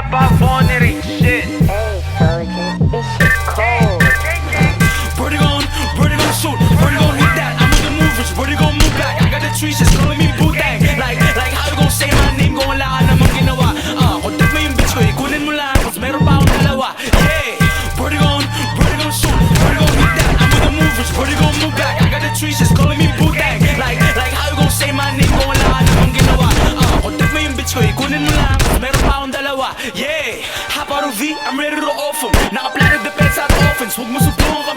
up, I wanted it, shit. Hey, soldier, this cold. Brody gon', birdie gon' shoot, Brody gon' hit that. I'm with the movers, Brody gon' move back. I got the trees, just calling me boot dang. Like, like how you gon' say my name, gon' lie na mong ginawa. Ah, uh, kontak mo yung bitch ko, ikunin mo lang, cause meron pa akong dalawa. Yeah, Brody gon', Brody gon' shoot, Brody gon' hit that. I'm with the movers, Brody gon' move back. I got the trees, just calling me boot dang. Like, like how you gon' say my name, gon' lie na mong ginawa. Ah, uh, kontak mo yung bitch ko, ikunin mo lang. Yeah, hop out V, I'm ready to off 'em. Naka-plan the best at offense Huwag mo subukan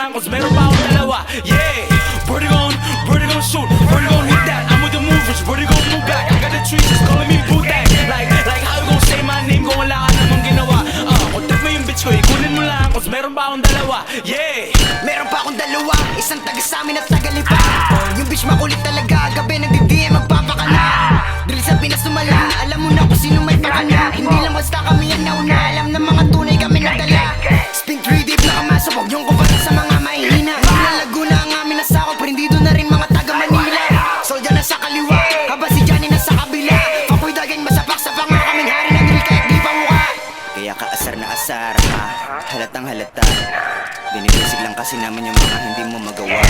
lang Cause meron pa akong dalawa Yeah, where they gon', where they gon' shoot. Where they gon' hit that. I'm with the movers, where they gon' move back I got the trees just calling me Butang Like, like how you gon' say my name? Kung wala ka namang ginawa Ah, kontak mo yung bitch ko Ikunin mo lang Cause meron pa akong dalawa Yeah. Meron pa akong dalawa, isang taga sa amin at taga lipa Yung bitch makulit talaga, gabi nagdi-DM magpapakala Drill sa Pinas sumala, alam mo na kung sino may pakana Hindi lang basta kami yan nauna, kaliwa, habang si Johnny nasa kabila Papoy dagang masapak sa panga kaming hari na drill kahit di pa mukha. Kaya ka asar na asar ha Halatang halata. Binibisig lang kasi namin yung mga hindi mo magawa